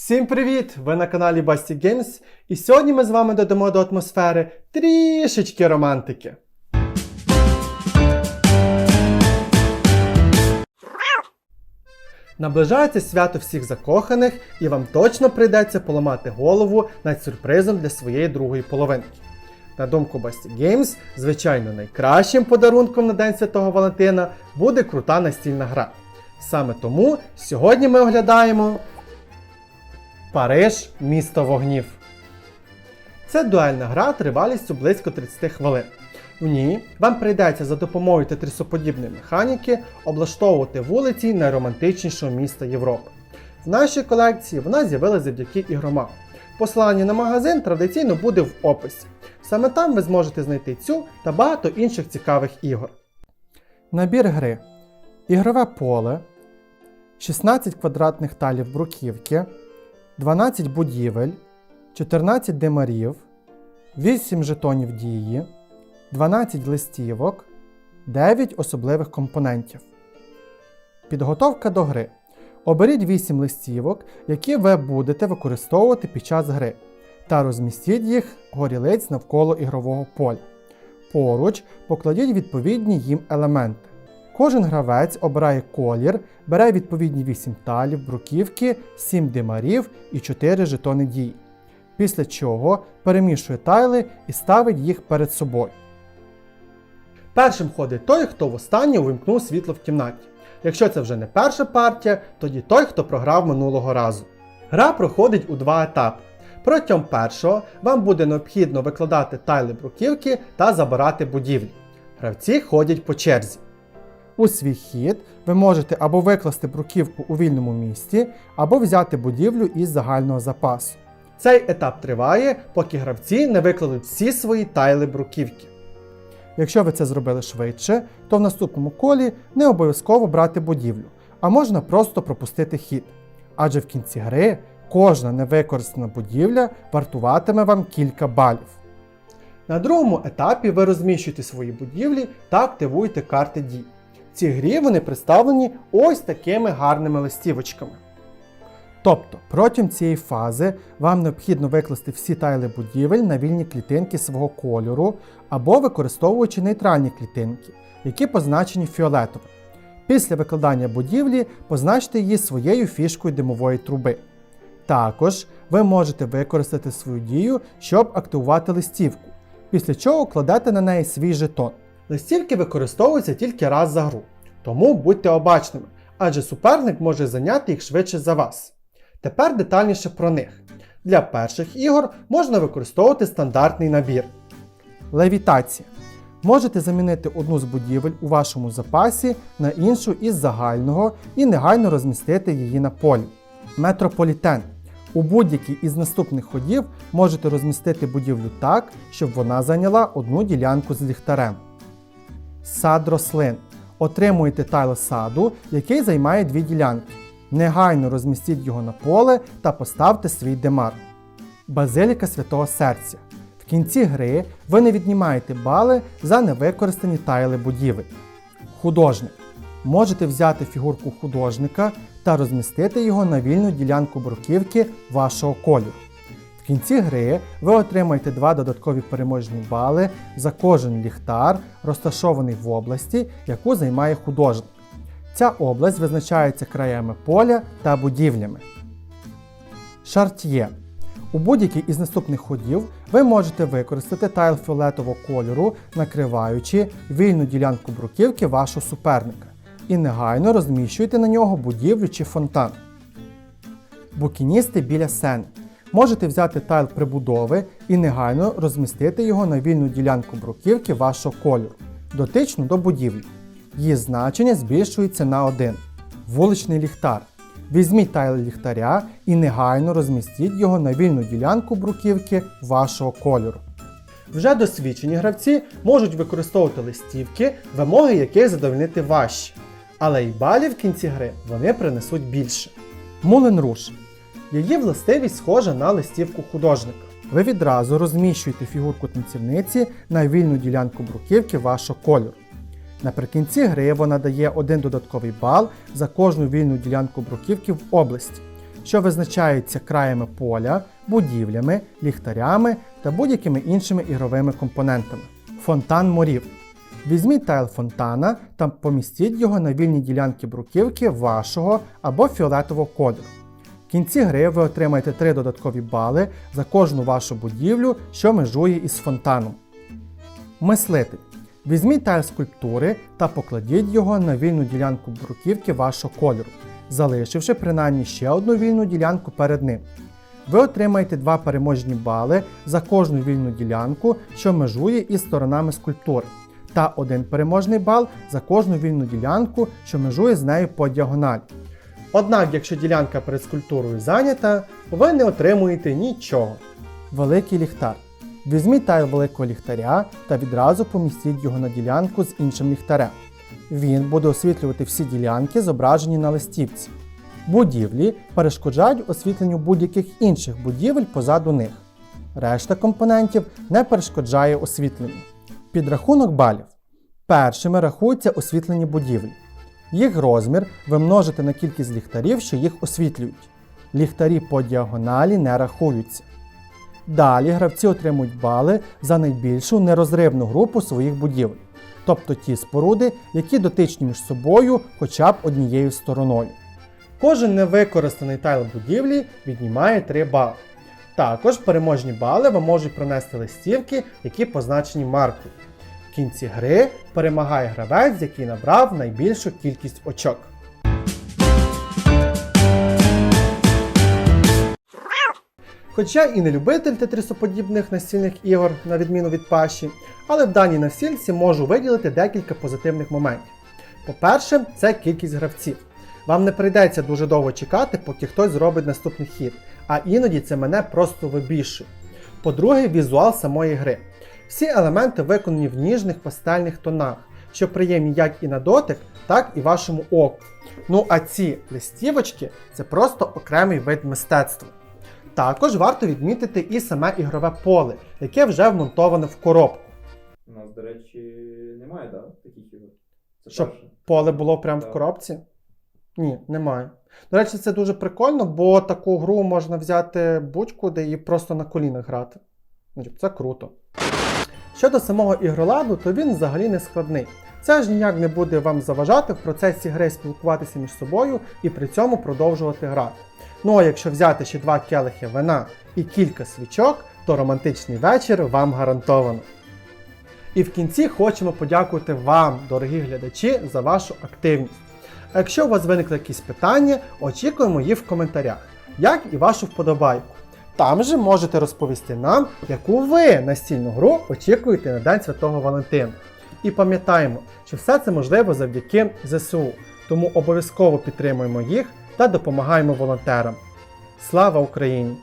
Всім привіт! Ви на каналі Basty Games, і сьогодні ми з вами додамо до атмосфери трішечки романтики. Наближається свято всіх закоханих, і вам точно прийдеться поламати голову над сюрпризом для своєї другої половинки. На думку Basty Games, звичайно, найкращим подарунком на День Святого Валентина буде крута настільна гра. Саме тому сьогодні ми оглядаємо Париж місто вогнів. Це дуельна гра тривалістю близько 30 хвилин. В ній вам прийдеться за допомогою тетрисоподібної механіки облаштовувати вулиці найромантичнішого міста Європи. В нашій колекції вона з'явилася завдяки ігромам. Посилання на магазин традиційно буде в описі. Саме там ви зможете знайти цю та багато інших цікавих ігор. Набір гри. Ігрове поле, 16 квадратних талів бруківки, 12 будівель, 14 демарів, 8 жетонів дії, 12 листівок, 9 особливих компонентів. Підготовка до гри. Оберіть 8 листівок, які ви будете використовувати під час гри, та розмістіть їх горілиць навколо ігрового поля. Поруч покладіть відповідні їм елементи. Кожен гравець обирає колір, бере відповідні 8 талів, бруківки, 7 димарів і 4 жетони дії. Після чого перемішує тайли і ставить їх перед собою. Першим ходить той, хто востаннє увімкнув світло в кімнаті. Якщо це вже не перша партія, тоді той, хто програв минулого разу. Гра проходить у два етапи. Протягом першого вам буде необхідно викладати тайли бруківки та забирати будівлі. Гравці ходять по черзі. У свій хід ви можете або викласти бруківку у вільному місці, або взяти будівлю із загального запасу. Цей етап триває, поки гравці не викладуть всі свої тайли бруківки. Якщо ви це зробили швидше, то в наступному колі не обов'язково брати будівлю, а можна просто пропустити хід. Адже в кінці гри кожна невикористана будівля вартуватиме вам кілька балів. На другому етапі ви розміщуєте свої будівлі та активуєте карти дій. В цій грі вони представлені ось такими гарними листівочками. Тобто, протягом цієї фази вам необхідно викласти всі тайли будівель на вільні клітинки свого кольору або використовуючи нейтральні клітинки, які позначені фіолетовим. Після викладання будівлі позначте її своєю фішкою димової труби. Також ви можете використати свою дію, щоб активувати листівку, після чого кладете на неї свій жетон. Листівки використовуються тільки раз за гру, тому будьте обачними, адже суперник може зайняти їх швидше за вас. Тепер детальніше про них. Для перших ігор можна використовувати стандартний набір. Левітація. Можете замінити одну з будівель у вашому запасі на іншу із загального і негайно розмістити її на полі. Метрополітен. У будь-який із наступних ходів можете розмістити будівлю так, щоб вона зайняла одну ділянку з ліхтарем. Сад рослин. Отримуєте тайл саду, який займає дві ділянки. Негайно розмістіть його на поле та поставте свій демар. Базиліка Святого Серця. В кінці гри ви не віднімаєте бали за невикористані тайли будівель. Художник. Можете взяти фігурку художника та розмістити його на вільну ділянку бруківки вашого кольору. В кінці гри ви отримаєте два додаткові переможні бали за кожен ліхтар, розташований в області, яку займає художник. Ця область визначається краями поля та будівлями. Шарт'є. У будь-який із наступних ходів ви можете використати тайл фіолетового кольору, накриваючи вільну ділянку бруківки вашого суперника, і негайно розміщуйте на нього будівлю чи фонтан. Букіністи біля сени. Можете взяти тайл прибудови і негайно розмістити його на вільну ділянку бруківки вашого кольору, дотичну до будівлі. Її значення збільшується на 1. Вуличний ліхтар. Візьміть тайл ліхтаря і негайно розмістіть його на вільну ділянку бруківки вашого кольору. Вже досвідчені гравці можуть використовувати листівки, вимоги яких задовольнити важче. Але й балів в кінці гри вони принесуть більше. Мулен Руш. Її властивість схожа на листівку художника. Ви відразу розміщуєте фігурку танцівниці на вільну ділянку бруківки вашого кольору. Наприкінці гри вона дає один додатковий бал за кожну вільну ділянку бруківки в області. що визначаються краями поля, будівлями, ліхтарями та будь-якими іншими ігровими компонентами. Фонтан морів. Візьміть тайл фонтана та помістіть його на вільні ділянки бруківки вашого або фіолетового кольору. В кінці гри ви отримаєте 3 додаткові бали за кожну вашу будівлю, що межує із фонтаном. Мислитель. Візьміть тайл скульптури та покладіть його на вільну ділянку бруківки вашого кольору, залишивши принаймні ще одну вільну ділянку перед ним. Ви отримаєте 2 переможні бали за кожну вільну ділянку, що межує із сторонами скульптури, та один переможний бал за кожну вільну ділянку, що межує з нею по діагоналі. Однак, якщо ділянка перед скульптурою зайнята, ви не отримуєте нічого. Великий ліхтар. Візьміть тайл великого ліхтаря та відразу помістіть його на ділянку з іншим ліхтарем. Він буде освітлювати всі ділянки, зображені на листівці. Будівлі перешкоджають освітленню будь-яких інших будівель позаду них. Решта компонентів не перешкоджає освітленню. Підрахунок балів. Першими рахуються освітлені будівлі. Їх розмір ви множите на кількість ліхтарів, що їх освітлюють. Ліхтарі по діагоналі не рахуються. Далі гравці отримують бали за найбільшу нерозривну групу своїх будівель, тобто ті споруди, які дотичні між собою хоча б однією стороною. Кожен невикористаний тайл будівлі віднімає 3 бали. Також переможні бали вам можуть принести листівки, які позначені маркою. В кінці гри перемагає гравець, який набрав найбільшу кількість очок. Хоча і не любитель тетрисоподібних настільних ігор, на відміну від Паші, але в даній настільці можу виділити декілька позитивних моментів. По-перше, це кількість гравців. Вам не прийдеться дуже довго чекати, поки хтось зробить наступний хід, а іноді це мене просто вибішує. По-друге, візуал самої гри. Всі елементи виконані в ніжних пастельних тонах, що приємні як і на дотик, так і вашому оку. Ну а ці листівочки це просто окремий вид мистецтва. Також варто відмітити і саме ігрове поле, яке вже вмонтоване в коробку. У нас, до речі, немає, да, таких ігор. Це Щоб перше. поле було прямо в Так. коробці? Ні, немає. До речі, це дуже прикольно, бо таку гру можна взяти будь-куди і просто на колінах грати. Ну, типу, Це круто. Щодо самого ігроладу, то він взагалі не складний. Це ж ніяк не буде вам заважати в процесі гри спілкуватися між собою і при цьому продовжувати грати. Ну а якщо взяти ще два келихи вина і кілька свічок, то романтичний вечір вам гарантовано. І в кінці хочемо подякувати вам, дорогі глядачі, за вашу активність. А якщо у вас виникли якісь питання, очікуємо їх в коментарях, як і вашу вподобайку. Там же можете розповісти нам, яку ви настільну гру очікуєте на День Святого Валентина. І пам'ятаємо, що все це можливо завдяки ЗСУ, тому обов'язково підтримуємо їх та допомагаємо волонтерам. Слава Україні!